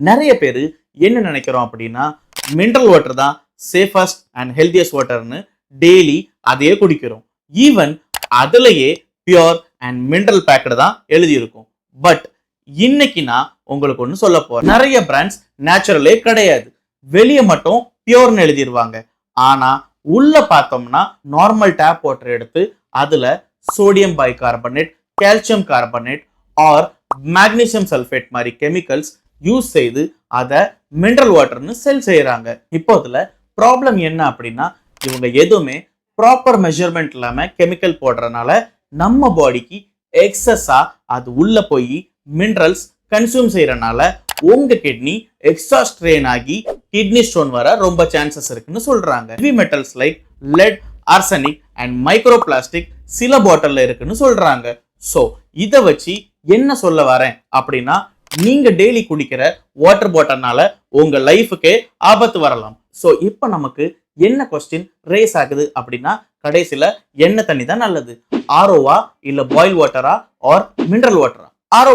நிறைய பேர் என்ன நினைக்கிறோம் அப்படின்னா மினரல் வாட்டர் தான் சேஃபஸ்ட் அண்ட் ஹெல்த்தியஸ்ட் வாட்டர்னு டெய்லி அதையே குடிக்கிறோம். ஈவன் அதுலயே பியோர் அண்ட் மினரல் பேக்கடு தான் எழுதியிருக்கும். பட் இன்னைக்கு நான் உங்களுக்கு ஒன்று சொல்ல போறேன். நிறைய பிராண்ட்ஸ் நேச்சுரலே கிடையாது. வெளியே மட்டும் பியோர்னு எழுதிடுவாங்க ஆனா உள்ள பார்த்தோம்னா நார்மல் டேப் வாட்டர் எடுத்து அதுல sodium bicarbonate calcium carbonate or magnesium sulphate மாதிரி கெமிக்கல்ஸ் யூஸ் செய்து அதை மினரல் வாட்டர்னு செல் செய்கிறாங்க இப்போ இதுல ப்ராப்ளம் என்ன அப்படின்னா இவங்க எதுவுமே ப்ராப்பர் மெஷர்மெண்ட் இல்லாமல் கெமிக்கல் போடுறதுனால நம்ம பாடிக்கு எக்ஸஸாக அது உள்ளே போய் மினரல்ஸ் கன்சியூம் செய்கிறனால உங்கள் கிட்னி எக்ஸ்ட்ரா ஸ்ட்ரெயின் ஆகி கிட்னி ஸ்டோன் வர ரொம்ப சான்சஸ் இருக்குன்னு சொல்கிறாங்க heavy metals like lead arsenic and micro plastic சில பாட்டிலில் இருக்குன்னு சொல்கிறாங்க ஸோ இதை வச்சு என்ன சொல்ல வரேன் அப்படின்னா நீங்க டெய்லி குடிக்கிற வாட்டர் பாட்டில்னால உங்க லைஃபுக்கே ஆபத்து வரலாம். ஸோ இப்போ நமக்கு என்ன கொஸ்டின் ரேஸ் ஆகுது அப்படின்னா கடைசியில் எண்ணெய் தண்ணி தான் நல்லது. ஆரோவா இல்லை பாயில் வாட்டரா ஆர் மினரல் வாட்டரா ஆரோ